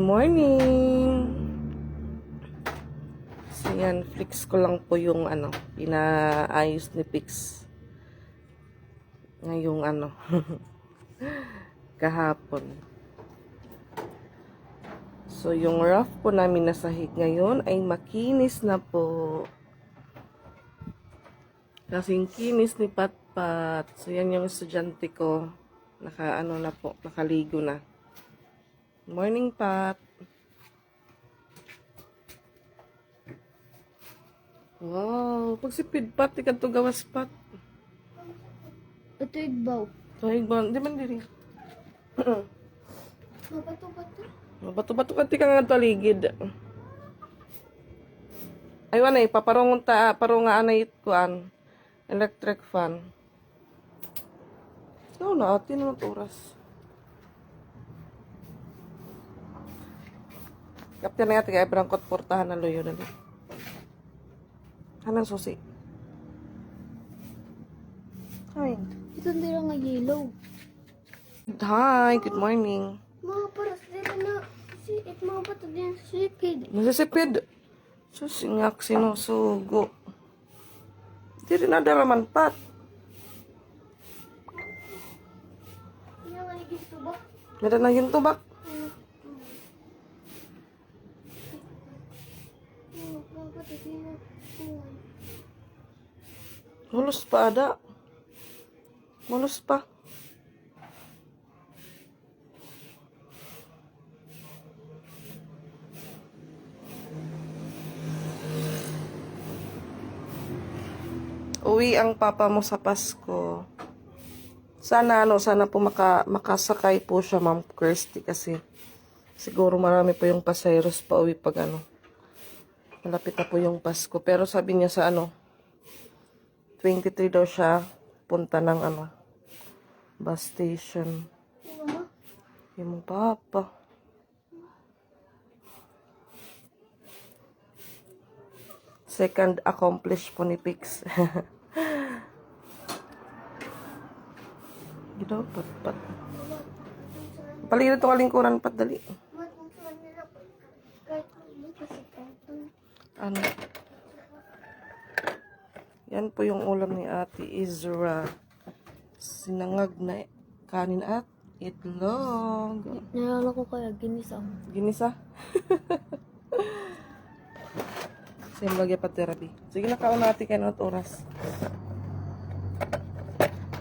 morning! So yan, flex ko lang po yung ano, pinaayos ni Pix. Ngayong ano, kahapon. So yung rough po namin na sahig ngayon ay makinis na po. Kasing kinis ni Patpat. So yan yung estudyante ko. Naka ano na po, nakaligo na. Morning, Pat. Wow, pagsipid pat, ikan to gawas pat. Ito igbaw. Ay, ba, di man diri. Mabato-bato. Bato-bato ka tika nga taligid. Ay, wanay, paparong ta, parong nga anay kuan. Electric fan. So, na, atin na oras. Kapten na nga, tiga, ibrangkot portahan na loyo na Hanang susi. Hi. Ito hindi lang nga yellow. Hi, good morning. Mga paras dito na si it mga bato din sa sipid. Nasisipid. Susingak sinusugo. Di rin nadaraman pat. Kaya nga gusto ba? Nada na yung tubak. Mga bato din na kuwan. Mulus pa ada. Mulus pa. Uwi ang papa mo sa Pasko. Sana ano, sana po maka, makasakay po siya, Ma'am Kirsty, kasi siguro marami po yung pasayros pa uwi pag ano. Malapit na po yung Pasko. Pero sabi niya sa ano, 23 daw siya punta ng ano, bus station. Yung papa. Second accomplish po ni Pix. Gito, pat, pat. Paligid ito kalingkuran, pat, dali. Ano? Yan po yung ulam ni Ate Izra. Sinangag na kanin at itlog. Nalala ko kaya. Ginisa. Same lagi pa therapy. Sige na kaon natin kayo ng oras.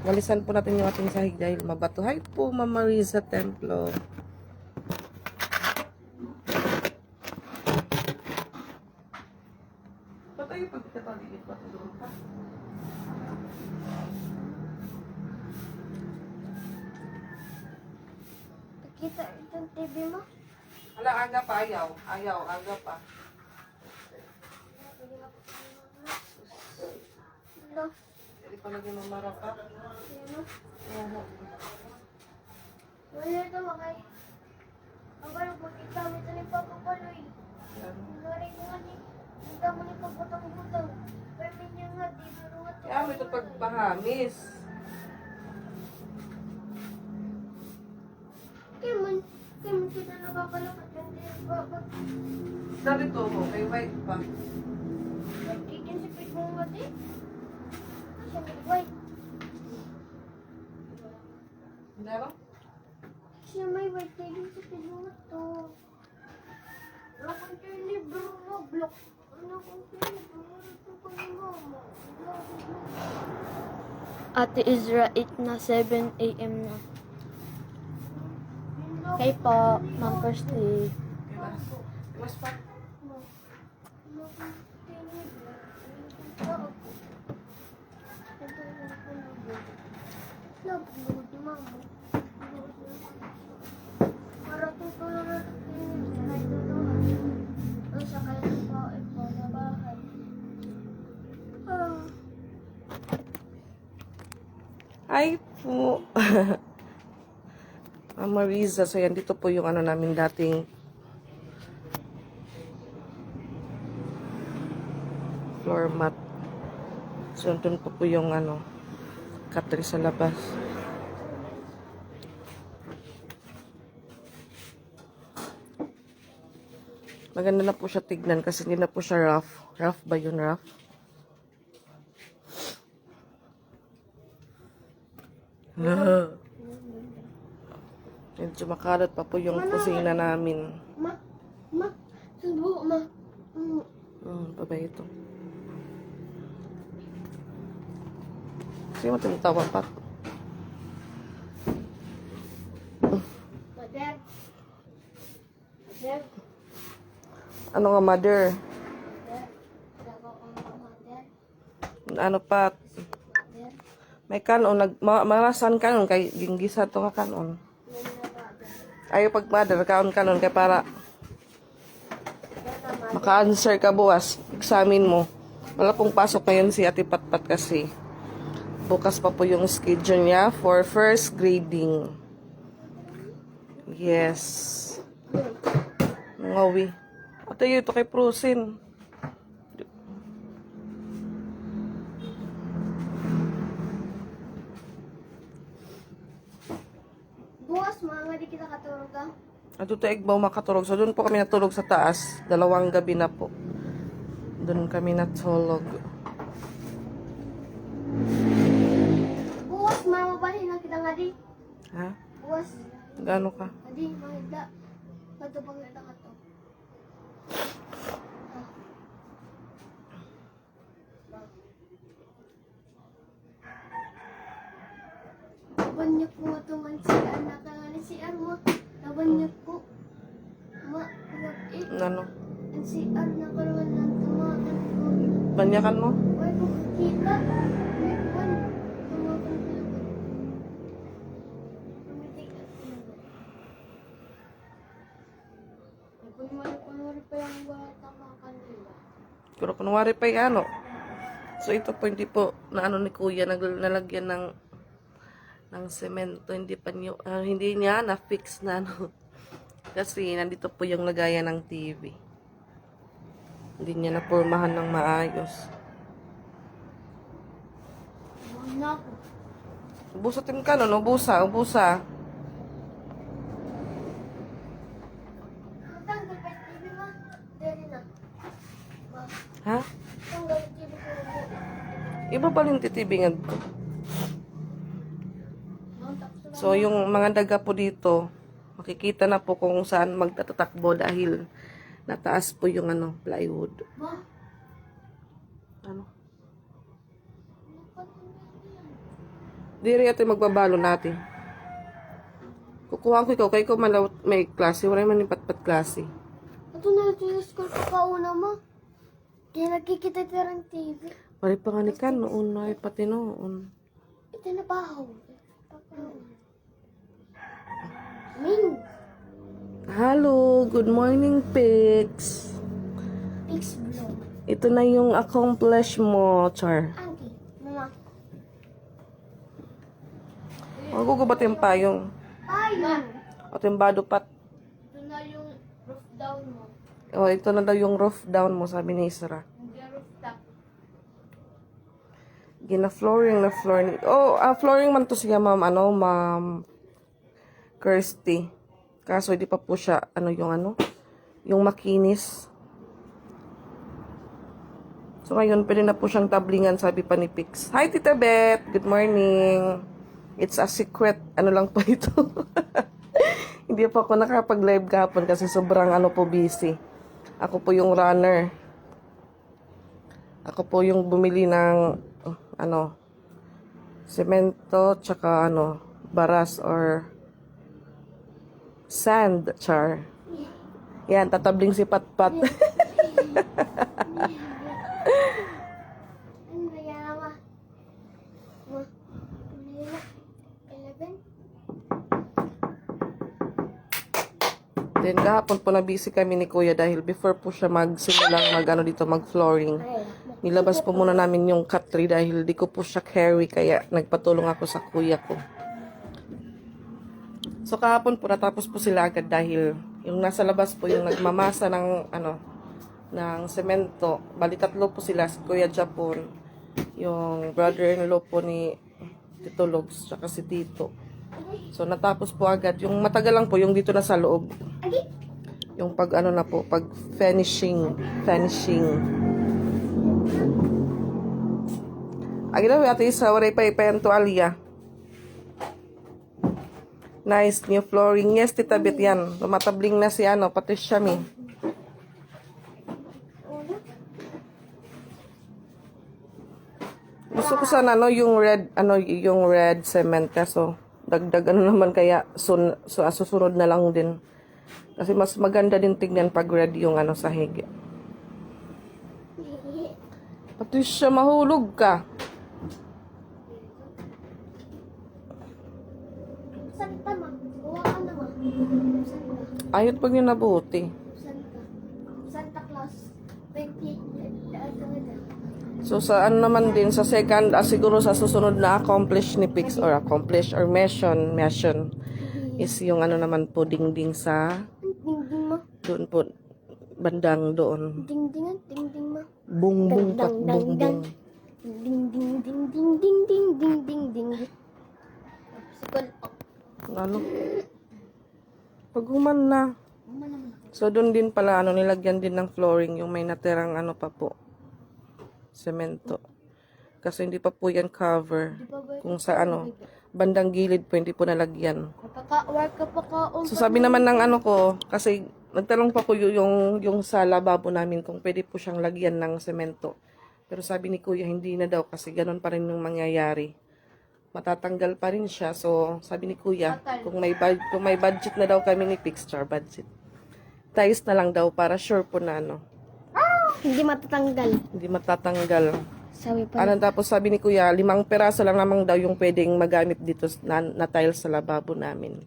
Walisan po natin yung ating sahig dahil mabato. Hi po, Mama Riza Templo. Ba't tayo pagkataligid pa doon pa? Nakita itong TV mo? Hala, aga pa, ayaw. Ayaw, aga pa. Ano? Hindi pa lagi mamara pa. Ano? Oo. Wala ito mga kay. Ang parang makita mo ito ni Papa Paloy. Yan. Nari ko nga ni. Hindi mo ni pagputang-butang. Pero niya nga, di nga ito. Kaya mo ito pagpahamis. Kaya man, kaya nakakalakat yung di ba? Ba't Sabi to mo, kay white pa. nagkikin si Pit mo nga di? Siya may white. Hindi ano? Siya may white kaya din si Pit mo nga to. Wala kang tayo libro mo, block. Wala kang tayo libro mo, ito ko ni mama. Ate Izra, 8 na 7 a.m. na. Kay po, Ma'am Kirsty. Dimas. Dimas pa. Para tutulong natin sa tulungan. Ang sakay ng pao ito na bahay. Ah. Ay po. Ma'am Marisa, so yan, dito po yung ano namin dating floor mat. So, doon po po yung ano, katri sa labas. Maganda na po siya tignan kasi hindi na po siya rough. Rough ba yun, rough? Medyo makalat pa po yung kusina namin. Ma, ma, sundo, ma. Mm, Hmm, pa ba ito? Sino mo tinatawag pa? Mother. Mother. Ano nga, mother? Ano pa? May kanon, nag, ma, marasan kanon, kay ginggisa to ka kanon. Ayaw pag mother, kaon kanon, kay para maka-answer ka buwas, examine mo. Wala pong pasok ngayon si Ate Patpat kasi. Bukas pa po yung schedule niya for first grading. Yes. Ngawi. Ate, ito kay Prusin. Bukas, mga di kita katulog ka. At ito ba makatulog. So, doon po kami natulog sa taas. Dalawang gabi na po. Doon kami natulog. Bukas, mama ba na kita nga di? Ha? Bukas. Gaano ka? Adi, mahigda. Katubang kita ka to. Banyak po man si anak si Arma. Nabanyak po. Ma, eh. Ano? Ang si Ar na karoon ng tumakan ko. Banyakan mo? Why ko kita? May kuwan. Tumakan ko lang. Tumitik at tumakan. Kunwari-kunwari pa yung bata mga kanila. Pero kunwari pa yung ano. So, ito po hindi po na ano ni Kuya nag- nalagyan ng ng semento. Hindi pa niyo, ah, hindi niya na-fix na ano. Kasi nandito po yung lagayan ng TV. Hindi niya napurmahan ng maayos. Ubusatin ka no, ubusa, ubusa. Matanggal pa yung TV ma. Dali na. Ma, Ha? tanggal yung TV ko mo. Iba pa rin titibingan to. Mount up sa So, yung mga daga po dito, makikita na po kung saan magtatatakbo dahil nataas po yung ano, plywood. Ano? yan? Di rin ito yung magbabalo natin. Kukuha ko ikaw, kay ko malaw, may klase, wala man yung patpat klase. Ito na ito yung school ko kauna ma. Di nagkikita ito ng TV. Pari pa nga ni Kan, noon na, ay pati noon. Ito na bahaw. Ming. Hello, good morning, pigs. Pix vlog. Ito na yung accomplish mo, Char. Auntie. Mama. Magugubat yung payong. Ay, ma. At yung bado pat. Ito na yung roof down mo. Oh, ito na daw yung roof down mo, sabi ni Isra. Hindi roof top. Gina-flooring na flooring. Oh, ah, flooring man to siya, ma'am. Ano, ma'am Kirsty. Kaso, hindi pa po siya, ano yung ano, yung makinis. So, ngayon, pwede na po siyang tablingan, sabi pa ni Pix. Hi, Tita Beth! Good morning! It's a secret, ano lang po ito. hindi pa ako nakapag-live kahapon kasi sobrang ano po busy. Ako po yung runner. Ako po yung bumili ng ano semento tsaka ano baras or sand char. Yan, tatabling si Patpat. Then kahapon po na busy kami ni Kuya dahil before po siya magsimulang mag ano dito mag flooring. Ay. Nilabas po muna namin yung cutlery dahil di ko po siya carry kaya nagpatulong ako sa kuya ko. So kahapon po natapos po sila agad dahil yung nasa labas po yung nagmamasa ng ano ng semento. Bali tatlo po sila si Kuya Japon, yung brother-in-law po ni Tito Logs, tsaka si Tito. So natapos po agad. Yung matagal lang po yung dito na sa loob. Yung pag ano na po, pag finishing, finishing. Agila ati sa waray pa ipayan to Alia. Nice new flooring. Yes, tita Bit yan. Lumatabling na si ano, pati siya mi. Gusto ko sana ano yung red ano yung red cement kaso dagdag ano naman kaya sun, so, ah, susunod na lang din. Kasi mas maganda din tignan pag red yung ano sahig. Pati siya mahulog ka. Santa ma. Gawa ka na ma. Santa. Ayot pag yung nabuti. Santa. Santa Claus. 20. Ano na. So sa ano naman din sa second ah, siguro sa susunod na accomplish ni Pix or accomplish or mission mission is yung ano naman po dingding sa Ding ding ma. doon po bandang doon. Ding dingan. Ding ding ma. Bung bung pat Dang, dang, bung dang. bung. Ding ding ding ding ding ding ding ding ding. Ano? Pag human na. So doon din pala ano nilagyan din ng flooring yung may natirang ano pa po. Semento. Kasi hindi pa po yan cover. Kung sa ano, bandang gilid po hindi po nalagyan. Ka. So sabi naman ng ano ko, kasi nagtanong pa ko yung, yung sa lababo namin kung pwede po siyang lagyan ng semento. Pero sabi ni kuya, hindi na daw kasi ganun pa rin yung mangyayari. Matatanggal pa rin siya. So sabi ni kuya, kung may, kung may budget na daw kami ni Pixar, budget. Tiles na lang daw para sure po na ano, Hindi matatanggal. hindi matatanggal. Sabi pa. Ano tapos sabi ni kuya, limang peraso lang namang daw yung pwedeng magamit dito na, na tiles sa lababo namin.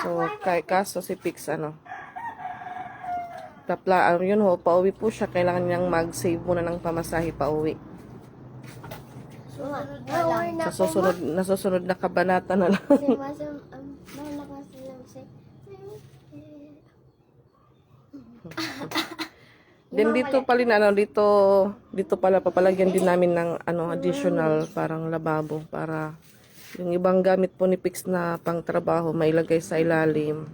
So, kay kaso si Pix, ano, tapla, ano yun ho, pauwi po siya, kailangan niyang mag-save muna ng pamasahe pauwi. Susunod na. Sa susunod, nasusunod na kabanata na lang. Um, si... Then dito pala ano, dito, dito pala papalagyan din namin ng ano, additional parang lababo para yung ibang gamit po ni Pix na pang trabaho mailagay sa ilalim.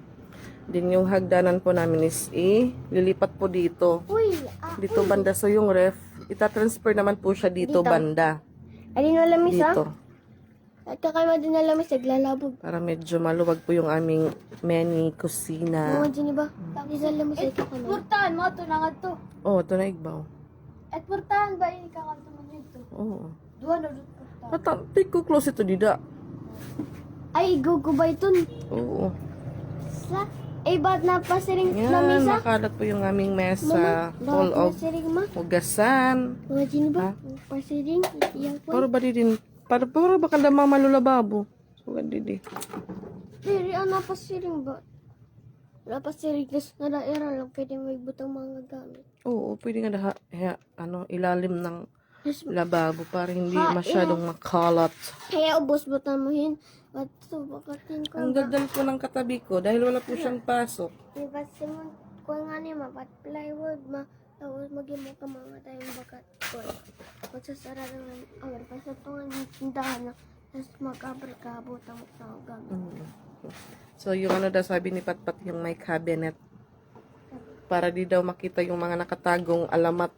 Din yung hagdanan po namin is i lilipat po dito. Uy! Ah, Dito banda so yung ref, itatransfer naman po siya dito, Dito? banda. alin na lamis ha? Dito. At kakaiba din na lamis, naglalabog. Para medyo maluwag po yung aming mini kusina. Mga dyan ba? Di sa lamis ay kakaiba. Purtahan mo ito na nga to. Oh, ito na igbaw. At purtahan ba ini kakanto mo nito? Oo. Duwa na doon purtahan. Ata, take ko close ito dida. Ay, gugubay tun. Oo. Sa... Eh, ba't napasiring Yan, lamisa? makalat po yung aming mesa full Ba't of napasiring ma? hugasan. Mga dyan ba? Pasiring? Iyan po. Para ba din, para, para ba kada mamalulababo? So, di di. Pero ang napasiring ba? Napasiring kasi na daera lang pwede may butang mga gamit. Oo, pwede nga daha, ha, ano, ilalim ng lababo para hindi masyadong makalat. Kaya ubos butan mo hin. At so, bakatin ko Ang gagal po ng katabi ko dahil wala po siyang pasok. Diba simon ko nga ni ma, pat plywood ma. Tapos maging mo ka mga tayong bakat ko. Magsasara ng awar pa sa tungan ng tindahan na. Tapos tamok na ako gamit. Mm. So, yung ano daw sabi ni Patpat yung may cabinet. Para di daw makita yung mga nakatagong alamat.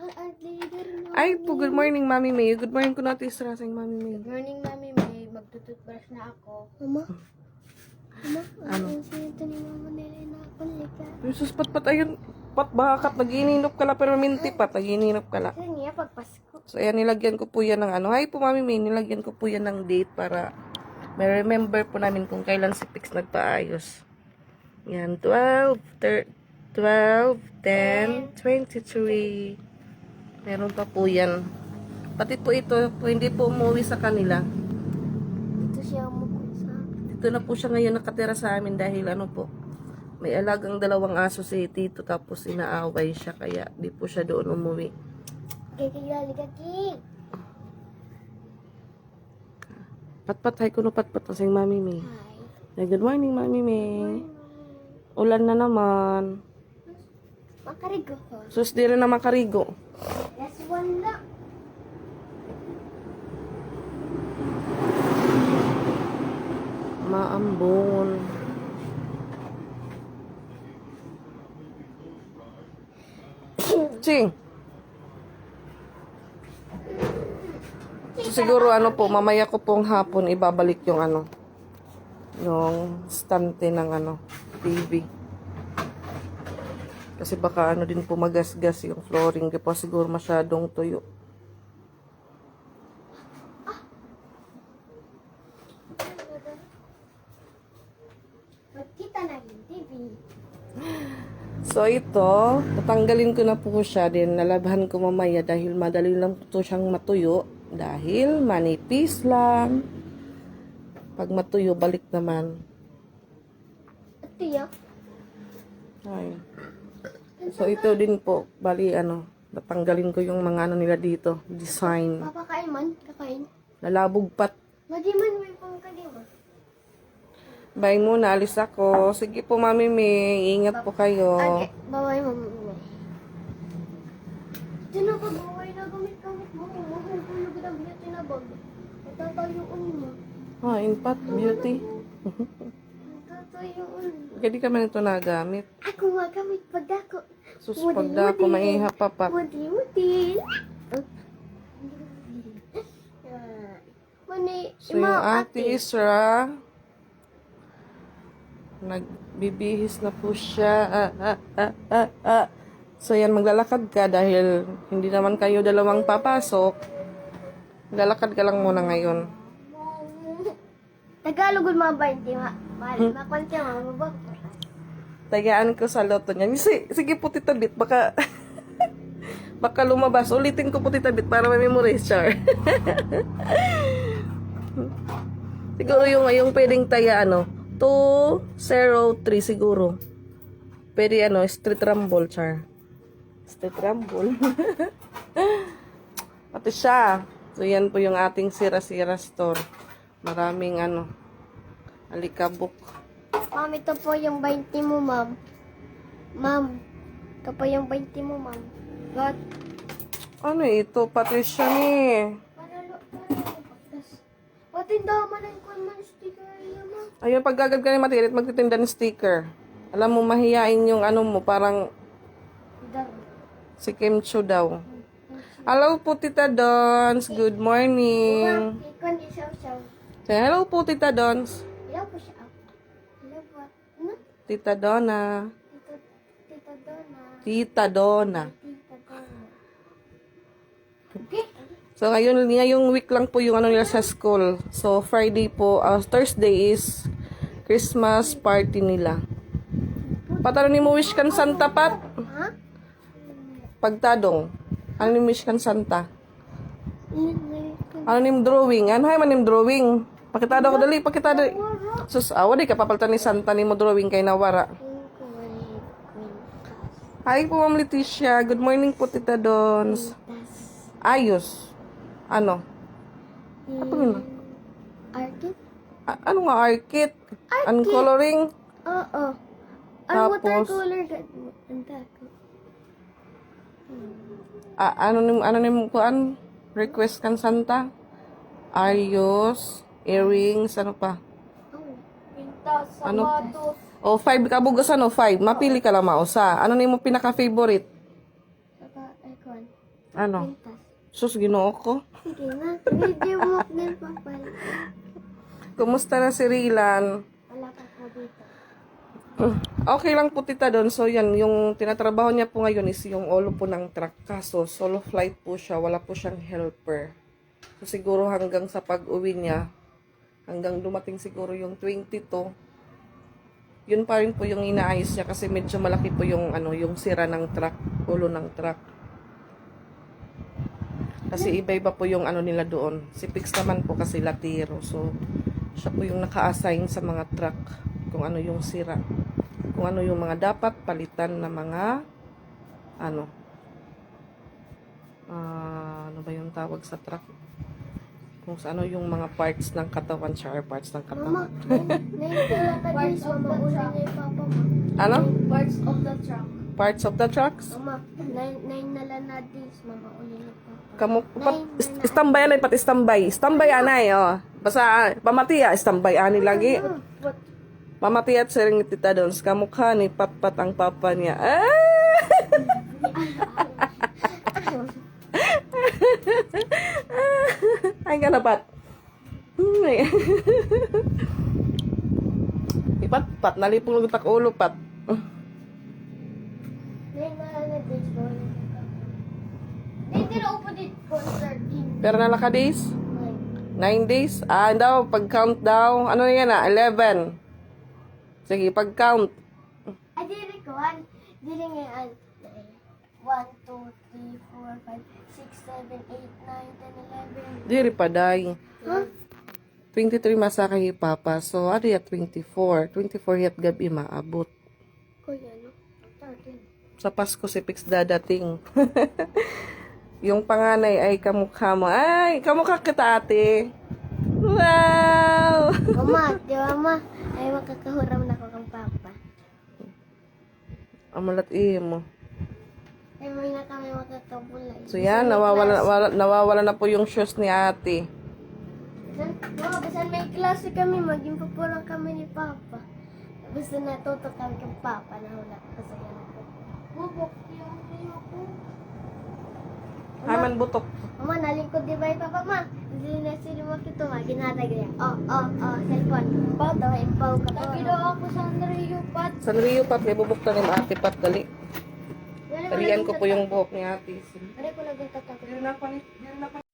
Ah, ah, leader na. Ay po, good morning, Mami May. Good morning ko natin sa rasing Mami May. Good morning, Mami May. Magtututbrush na ako. Mama. Mama, Ano? ano? Sinito ni Mama nila na ako lika. Jesus, Patpat, ayun. Pat, bakat, nag-ininop ka la, pero minti pat, nag-ininop ka la. Kasi niya pagpasko. So, ayan, nilagyan ko po yan ng ano. Hi po, Mami May. Nilagyan ko po yan ng date para may remember po namin kung kailan si Pix nagpaayos. Yan, 12, thir- 12, 10, 23. Meron pa po yan. Pati po ito, po, hindi po umuwi sa kanila. Ito siya sa Dito na po siya ngayon nakatira sa amin dahil ano po, may alagang dalawang aso si Tito tapos inaaway siya kaya di po siya doon umuwi. Patpatay ko no patpat kasing Mami May. Hi. Good morning Mami May. Ulan na naman. Makarigo ko. Sus, di rin na makarigo. Yes, one lang. Maambon. Ching. So, siguro ano po, mamaya ko pong hapon ibabalik yung ano, yung stante ng ano, TV. Kasi baka ano din po magasgas yung flooring. Po siguro masyadong tuyo. Magkita na yung TV. So ito, tatanggalin ko na po siya din. Nalabhan ko mamaya dahil madali lang po siyang matuyo. Dahil manipis lang. Pag matuyo, balik naman. At tiyo, Ay. So ito din po, bali ano, natanggalin ko yung mga ano nila dito, design. papakain man, kakain. Nalabog pat. Magiman may pangkalima. Bye muna, alis ako. Sige po, Mami May. Ingat po kayo. Okay, baway mo muna. Diyan ako, baway na gamit-gamit mo. Mahulog na beauty na bag. Matatayuan mo. Ah, in pat, beauty. Matatayuan mo. Hindi ka man ito nagamit. Ako magamit pag ako. Sus, pag na ako maiha pa pat. Muti-muti. Mani, So, yung ate Isra, nagbibihis na po siya. Ah, ah, ah. So, yan, maglalakad ka dahil hindi naman kayo dalawang papasok. Maglalakad ka lang muna ngayon. Tagalog mga bainte, ma. Mahal, makwante mga. Tagaan ko sa loto niya. Sige, sige po, Tita Bit, baka... baka lumabas. Ulitin ko po, Tita Bit, para may memorize, Char. siguro yung, yung pwedeng taya, ano, 203 siguro. Pwede, ano, street rumble, Char. Street rumble. Pati siya. So, yan po yung ating sira-sira store. Maraming, ano, alikabok. Ma'am, ito po yung 20 mo, ma'am. Ma'am, ito po yung 20 mo, ma'am. God. Ano ito? Patricia ni. Patindaman ang kwan man sticker niya, ma'am. Ayun, pag gagad ka ni Matirit, magtitinda ng sticker. Alam mo, mahiyain yung ano mo, parang si Kim Chu daw. Hello po, Tita Dons. Good morning. Say hello po, Tita Dons. Hello po siya. Hello po. Ano? Tita Donna. Tita, tita Donna. Tita Donna. Tita Donna. Okay. So, ngayon, ngayong week lang po yung ano nila sa school. So, Friday po, uh, Thursday is Christmas party nila. Pataro ni mo wish kan Santa Pat? Pagtadong. Ano ni wish kan Santa? Ano nim drawing? Ano hay man drawing? Pakita daw ko dali, pakita dali. Sus, awa di ka papalitan ni Santa ni mo drawing kay nawara. Hi po Ma'am Leticia. Good morning po Tita Dons. Ayos. Ano? Apa yun? Arkin? A- ano nga arkit? Ang coloring? Oo. Ang Tapos? watercolor. Ang dako. A- ano nim ano nim kuan? Request kan Santa? Ayos. Earrings, ano pa? Pintas, Ano? sapatos. O, five ka bugas ano, five. Mapili ka lang mausa. Ano ni mo pinaka-favorite? Saka, icon. Ano? Pintas. Sus, ginoo ko. Sige na. Video mo papal. Kumusta na si Rilan? Wala ka po dito. Okay lang po tita doon. So yan, yung tinatrabaho niya po ngayon is yung olo po ng truck. Kaso solo flight po siya, wala po siyang helper. So siguro hanggang sa pag-uwi niya, hanggang dumating siguro yung 22, yun pa rin po yung inaayos niya kasi medyo malaki po yung ano, yung sira ng truck, ulo ng truck. Kasi iba-iba po yung ano nila doon. Si Pix naman po kasi latiro. So, siya po yung naka-assign sa mga truck kung ano yung sira. Kung ano yung mga dapat palitan na mga ano ah, ano ba yung tawag sa truck? Kung sa ano yung mga parts ng katawan siya parts ng Mama, katawan. maulan niya yung papa mo. Ano? Parts of the truck. Parts of the trucks. Mama, nine, nine na lang na days, mama, uli na pa. Kamu, pat, istambay anay, pat istambay. Istambay anay, oh. Basta, pamatiya, istambay ani lagi. What? Mamati at sering tita doon kamukha ni Patpat ang papa niya. Ah! Ay, ka na, Pat. Ipat, Pat, nalipong lutak ulo, Pat. Nine na lang na days, uli na pa. Hindi na upo dito po, 13. Pero nalaka days? Nine. 9 days? Ah, daw, pag-count daw. Ano na yan ah? 11. Sige, pag-count. Ay, dili ko, an. Dili nga, an. 1, 2, 3, 4, 5, 6, 7, 8, 9, 10, 11. Diri pa, day. Huh? 23 masaka hipapa. So, ano ya 24? 24 yat gabi maabot. Kuya, no? 13. Sa Pasko si Pix dadating. yung panganay ay kamukha mo. Ay, kamukha kita ate. Wow! Mama, di ba, ma? Ay, makakahuram na ko kang papa. Amulat mo. Ay, may na kami makakabulay. So yan, nawawala, nawawala, nawawala na po yung shoes ni ate. Bisan, mga bisan may klase kami, maging pupulang kami ni Papa. Basta natuto kami kay Papa na wala kasi yan ako. Bubok, ako. Ay man butok. Mama, nalingkod di ba yung Papa, ma? Hindi na sila makito, ma. Ginatag niya. Oh, oh, oh, cellphone. Pau daw, impaw ka to. Lagi daw ako sa Rio Pat. San Rio pat, may bubuktan ni ate pat, dali. Talian ko po yung buhok ni ate. Ano ko nagtatak? Meron na pa ni, meron na pa